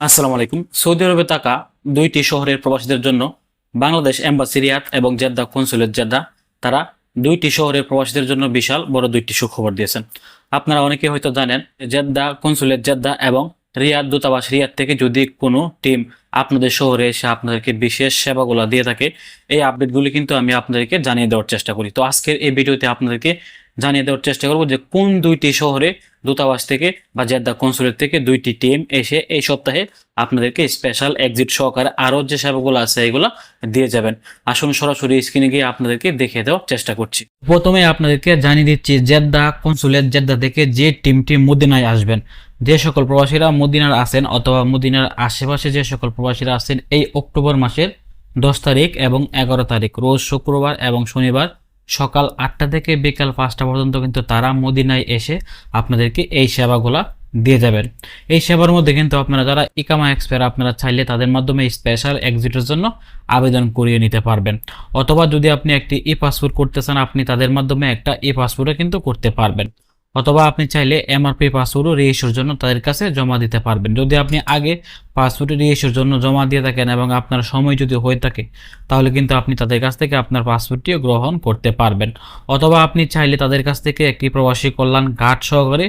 আসসালামু আলাইকুম। সৌদি আরবে থাকা দুইটি শহরের প্রবাসীদের জন্য বাংলাদেশ এম্বাসি রিয়াদ এবং জেদ্দা কনসুলেট জেদ্দা, তারা দুইটি শহরের প্রবাসীদের জন্য বিশাল বড় দুইটি সুখবর দিয়েছেন। আপনারা অনেকে হয়তো জানেন, জেদ্দা, কনসুলেট জেদ্দা এবং রিয়াদ দূতাবাস রিয়াদ থেকে যদি কোনো টিম আপনাদের শহরে এসে আপনাদেরকে বিশেষ সেবাগুলো দিয়ে থাকে, এই আপডেটগুলি কিন্তু আমি আপনাদেরকে জানিয়ে দেওয়ার চেষ্টা করি। তো আজকের এই ভিডিওতে আপনাদেরকে জানিয়ে দেওয়ার চেষ্টা করব যে কোন দুইটি শহরে দূতাবাস থেকে বা জেদ্দা কনসুলেট থেকে দুইটি টিম এসে এই সপ্তাহে আপনাদেরকে স্পেশাল এক্সিট সহকারে আরও যে সেবাগুলো আছে এগুলো দিয়ে যাবেন। আসুন সরাসরি স্ক্রিনে গিয়ে আপনাদেরকে দেখে দেওয়ার চেষ্টা করছি। প্রথমে আপনাদেরকে জানিয়ে দিচ্ছি, জেদ্দা কনসুলেট জেদ্দা থেকে যে টিমটি মদিনায় আসবেন। যে সকল প্রবাসীরা মদিনার আছেন অথবা মদিনার আশেপাশে যে সকল প্রবাসীরা আছেন, এই অক্টোবর মাসের দশ তারিখ এবং এগারো তারিখ, রোজ শুক্রবার এবং শনিবার সকাল আটটা থেকে বিকাল পাঁচটা পর্যন্ত কিন্তু তারা মদিনায় এসে আপনাদেরকে এই সেবাগুলা দিয়ে যাবেন। এই সেবার মধ্যে কিন্তু আপনারা যারা ইকামা এক্সপায়ার আপনারা চাইলে তাদের মাধ্যমে স্পেশাল এক্সিটের জন্য আবেদন করিয়ে নিতে পারবেন। অথবা যদি আপনি একটি ই পাসপোর্ট করতে চান, আপনি তাদের মাধ্যমে একটা ই পাসপোর্টও কিন্তু করতে পারবেন। অথবা আপনি চাইলে এমআরপি পাসওয়ার্ডও রিইস্যুর জন্য তাদের কাছে জমা দিতে পারবেন। যদি আপনি আগে পাসপোর্ট রিইস্যুর জন্য জমা দিয়ে থাকেন এবং আপনার সময় যদি হয়ে থাকে, তাহলে কিন্তু আপনি তাদের কাছ থেকে আপনার পাসপোর্টটিও গ্রহণ করতে পারবেন। অথবা আপনি চাইলে তাদের কাছ থেকে একটি প্রবাসী কল্যাণ কার্ড সহকারে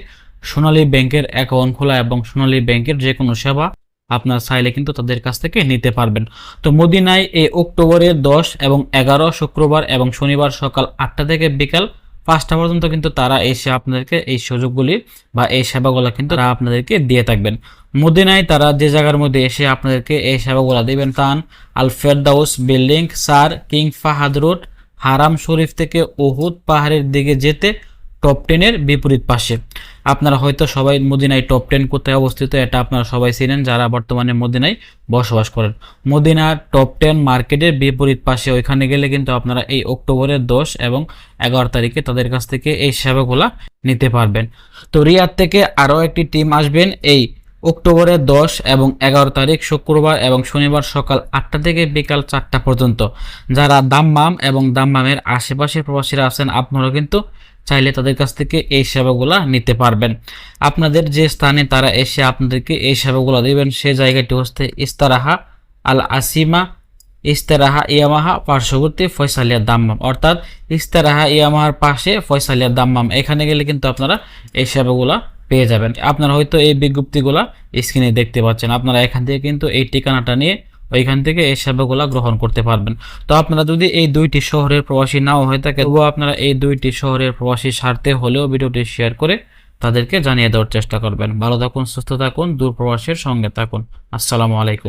সোনালী ব্যাংকের অ্যাকাউন্ট খোলা এবং সোনালী ব্যাংকের যে কোনো সেবা আপনার চাইলে কিন্তু তাদের কাছ থেকে নিতে পারবেন। তো মদিনায় এই অক্টোবরের দশ এবং এগারো শুক্রবার এবং শনিবার সকাল আটটা থেকে বিকাল পাঁচটা পর্যন্ত কিন্তু তারা এসে আপনাদেরকে এই সুযোগগুলি বা এই সেবাগুলো কিন্তু তারা আপনাদেরকে দিয়ে থাকবেন। মদিনায় তারা যে জায়গার মধ্যে এসে আপনাদেরকে এই সেবাগুলো দেবেন তান আল ফেরদাউস বিল্ডিং, সার, King Fahad road, Haram Sharif থেকে ওহুদ পাহাড়ের দিকে যেতে, টপ টেনের বিপরীত পাশে। আপনারা হয়তো সবাই মদিনায় টপ টেন কোথায় অবস্থিত এটা আপনারা সবাই চিনেন, যারা বর্তমানে মদিনায় বসবাস করেন। মদিনার টপ টেন মার্কেটের বিপরীত পাশে ওইখানে গেলে কিন্তু আপনারা এই অক্টোবরের দশ এবং এগারো তারিখে তাদের কাছ থেকে এই সেবাগুলা নিতে পারবেন। তো রিয়াদ থেকে আরও একটি টিম আসবেন এই অক্টোবরের দশ এবং এগারো তারিখ শুক্রবার এবং শনিবার সকাল আটটা থেকে বিকাল চারটা পর্যন্ত। যারা দাম্মাম এবং দাম্মামের আশেপাশের প্রবাসীরা আছেন আপনারা কিন্তু চাইলে তাদের কাছ থেকে এই সেবাগুলা নিতে পারবেন। আপনাদের যে স্থানে তারা এসে আপনাদেরকে এই সেবাগুলো দেবেন, সে জায়গাটি হচ্ছে ইস্তারাহা আল আসিমা ইস্তেরাহা ইয়ামাহা, পার্শ্ববর্তী ফয়সালিয়া দাম্মাম। অর্থাৎ ইস্তেরাহা ইয়ামাহার পাশে ফয়সালিয়া দাম্মাম। এখানে গেলে কিন্তু আপনারা এই সেবাগুলা পেয়ে যাবেন। আপনারা হয়তো এই বিজ্ঞপ্তিগুলা স্ক্রিনে দেখতে পাচ্ছেন। আপনারা এখান থেকে কিন্তু এই ঠিকানাটা নিয়ে ওইখান থেকে এই সেবাগুলো গ্রহণ করতে পারবেন। তো আপনারা যদি এই দুইটি শহরের প্রবাসী নাও হয়ে থাকে, তবুও আপনারা এই দুইটি শহরের প্রবাসী সারতে হলেও ভিডিওটি শেয়ার করে তাদেরকে জানিয়ে দেওয়ার চেষ্টা করবেন। ভালো থাকুন, সুস্থ থাকুন দূর প্রবাসের সঙ্গে থাকুন। আসসালামু আলাইকুম।